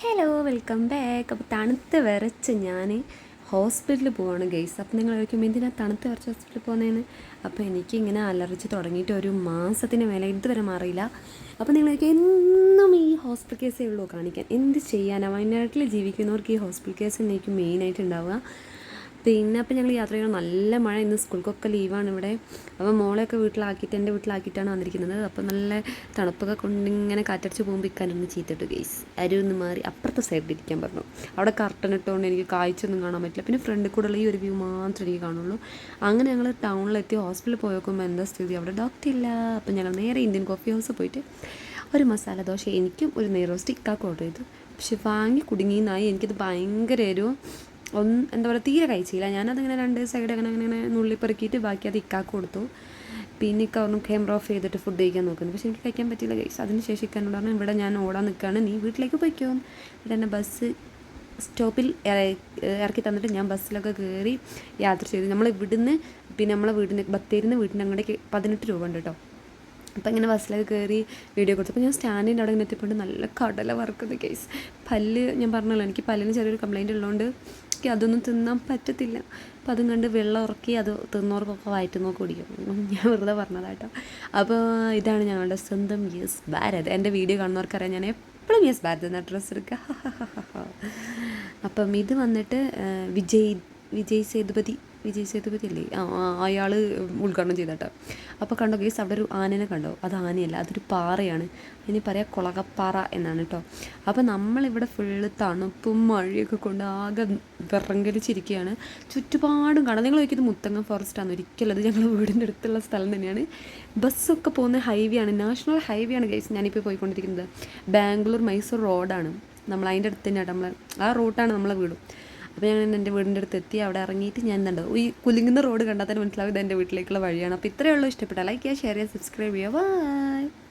Hello welcome back അപ്പോൾ തണുത്ത് വിറച്ച് ഞാൻ ഹോസ്പിറ്റലിൽ പോവാണ് ഗെയ്സ് അപ്പോൾ നിങ്ങൾ ചോദിക്കും എന്തിനാ തണുത്ത് വിറച്ച് ഹോസ്പിറ്റലിൽ പോകുന്നതെന്ന് അപ്പോൾ എനിക്കിങ്ങനെ അലർജി തുടങ്ങിയിട്ട് ഒരു മാസത്തിന് മേലെ ഇതുവരെ മാറിയില്ല. അപ്പോൾ നിങ്ങൾ ചോദിക്കും എന്നും ഈ ഹോസ്പിറ്റൽ കേസേ ഉള്ളൂ? കാണിക്കാൻ. എന്ത് ചെയ്യാനാണ് വയനാട്ടിൽ ജീവിക്കുന്നവർക്ക് ഈ ഹോസ്പിറ്റൽ കേസ് എനിക്ക് മെയിനായിട്ട് ഉണ്ടാവുക. പിന്നെ അപ്പം ഞങ്ങൾ യാത്ര ചെയ്യണം നല്ല മഴ ഇന്ന് സ്കൂൾക്കൊക്കെ ലീവാണ് ഇവിടെ. അപ്പോൾ മോളെയൊക്കെ വീട്ടിലാക്കിയിട്ട് എന്റെ വീട്ടിലാക്കിയിട്ടാണ് വന്നിരിക്കുന്നത്. അപ്പോൾ നല്ല തണുപ്പൊക്കെ കൊണ്ട് ഇങ്ങനെ കാറ്റടിച്ച് പോകുമ്പോൾ ഇക്കാനൊന്ന് ചീത്തിട്ട് ഗെയ്സ് അരുന്ന് മാറി അപ്പുറത്തെ സൈഡിൽ ഇരിക്കാൻ പറഞ്ഞു. അവിടെ കർട്ടൻ ഇട്ടുകൊണ്ട് എനിക്ക് കാഴ്ചയൊന്നും കാണാൻ പറ്റില്ല. പിന്നെ ഫ്രണ്ട് കൂടെ ഉള്ള ഈ ഒരു വ്യൂ മാത്രമേ എനിക്ക് കാണുള്ളൂ. അങ്ങനെ ഞങ്ങൾ ടൗണിലെത്തി ഹോസ്പിറ്റലിൽ പോയി നോക്കുമ്പോൾ എന്താ സ്ഥിതി? അവിടെ ഡോക്ടർ ഇല്ല. അപ്പം ഞങ്ങൾ നേരെ ഇന്ത്യൻ കോഫി ഹൗസിൽ പോയിട്ട് ഒരു മസാല ദോശ എനിക്കും ഒരു നെയ്റോസ്റ്റ് ഇക്കാക്ക് ഓർഡർ ചെയ്തു. പക്ഷെ വാങ്ങി കുടുങ്ങിയെന്നായി എനിക്കത് ഭയങ്കര എരിവും ഒന്ന് എന്താ പറയുക തീരെ കഴിച്ചില്ല. ഞാനതിങ്ങനെ രണ്ട് സൈഡ് അങ്ങനെ അങ്ങനെ അങ്ങനെ നുള്ളി പെറുക്കിയിട്ട് ബാക്കി അത് ഇക്കാക്ക് കൊടുത്തു. പിന്നെ ഇക്ക പറഞ്ഞു ക്യാമറ ഓഫ് ചെയ്തിട്ട് ഫുഡ് കഴിക്കാൻ നോക്കുന്നു. പക്ഷെ എനിക്ക് കഴിക്കാൻ പറ്റില്ല കഴിച്ചു അതിന് ശേഷം ഇക്കാനോട് പറഞ്ഞു ഇവിടെ ഞാൻ ഓടാൻ നിൽക്കുകയാണ് നീ വീട്ടിലേക്ക് പോയിക്കോ. എന്നിട്ട് എന്നെ ബസ് സ്റ്റോപ്പിൽ ഇറക്കി തന്നിട്ട് ഞാൻ ബസ്സിലൊക്കെ കയറി യാത്ര ചെയ്തു. നമ്മൾ ഇവിടുന്ന് പിന്നെ നമ്മളെ വീടിന് ബത്തേരിന്ന് വീട്ടിന്റെ അങ്ങോട്ടേക്ക് പതിനെട്ട് രൂപ ഉണ്ട് കേട്ടോ. അപ്പം ഇങ്ങനെ ബസ്സിലൊക്കെ കയറി വീഡിയോ കൊടുത്തു അപ്പോൾ ഞാൻ സ്റ്റാൻഡിന്റെ അവിടെ ഇങ്ങനെ എത്തിയപ്പോൾ നല്ല കടല വറുക്കുന്ന കേസ് പല്ല് ഞാൻ പറഞ്ഞല്ലോ എനിക്ക് പല്ലിന് ചെറിയൊരു കംപ്ലൈന്റ് ഉള്ളതുകൊണ്ട് എനിക്ക് അതൊന്നും തിന്നാൻ പറ്റത്തില്ല. അപ്പം അതും കണ്ട് വെള്ളം ഉറക്കി അത് തിന്നവർക്കൊക്കെ വയറ്റ് നോക്കി കുടിക്കും. ഞാൻ വെറുതെ പറഞ്ഞതാട്ടോ അപ്പോൾ ഇതാണ് ഞങ്ങളുടെ സ്വന്തം യെസ് ഭാരത്. എന്റെ വീഡിയോ കാണുന്നവർക്കറിയാം ഞാൻ എപ്പോഴും യെസ് ഭാരത് എന്ന ഡ്രസ്സ് എടുക്കുക. അപ്പം ഇത് വന്നിട്ട് വിജയ് വിജയ് സേതുപതി വിജയ് സേതുപതി അല്ലേ? അയാൾ ഉദ്ഘാടനം ചെയ്തട്ടോ അപ്പോൾ കണ്ടോ ഗേസ് അവിടെ ഒരു ആനനെ കണ്ടോ? അത് ആനയല്ല അതൊരു പാറയാണ്. ഇനി പറയാം കുളകപ്പാറ എന്നാണ് കേട്ടോ അപ്പോൾ നമ്മളിവിടെ ഫുള്ള് തണുപ്പും മഴയൊക്കെ കൊണ്ട് ആകെ വിറങ്കലിച്ചിരിക്കുകയാണ് ചുറ്റുപാടും കാണാം. നിങ്ങൾ നോക്കിയത് മുത്തങ്ങ ഫോറസ്റ്റ് ആണ്. ഒരിക്കലും അത് ഞങ്ങൾ വീടിന്റെ അടുത്തുള്ള സ്ഥലം തന്നെയാണ്. ബസ്സൊക്കെ പോകുന്ന ഹൈവേ ആണ്. നാഷണൽ ഹൈവേ ആണ് ഗൈസ് ഞാനിപ്പോൾ പോയിക്കൊണ്ടിരിക്കുന്നത്. ബാംഗ്ലൂർ മൈസൂർ റോഡാണ് നമ്മൾ അതിന്റെ അടുത്ത് തന്നെയാണ്. നമ്മൾ ആ റൂട്ടാണ് നമ്മളെ വീടും. അപ്പോൾ ഞാൻ എന്റെ വീടിന്റെ അടുത്ത് എത്തി. അവിടെ ഇറങ്ങിയിട്ട് ഞാൻ എന്തുണ്ട് ഈ കുലുങ്ങുന്ന റോഡ് കണ്ടാൽ തന്നെ മനസ്സിലാവും ഇത് എന്റെ വീട്ടിലേക്കുള്ള വഴിയാണ്. അപ്പോൾ ഇത്രയേ ഉള്ളൂ. ഇഷ്ടപ്പെട്ടാൽ ലൈക്ക് ചെയ്യുക ഷെയർ ചെയ്യുക സബ്സ്ക്രൈബ് ചെയ്യുക. ബൈ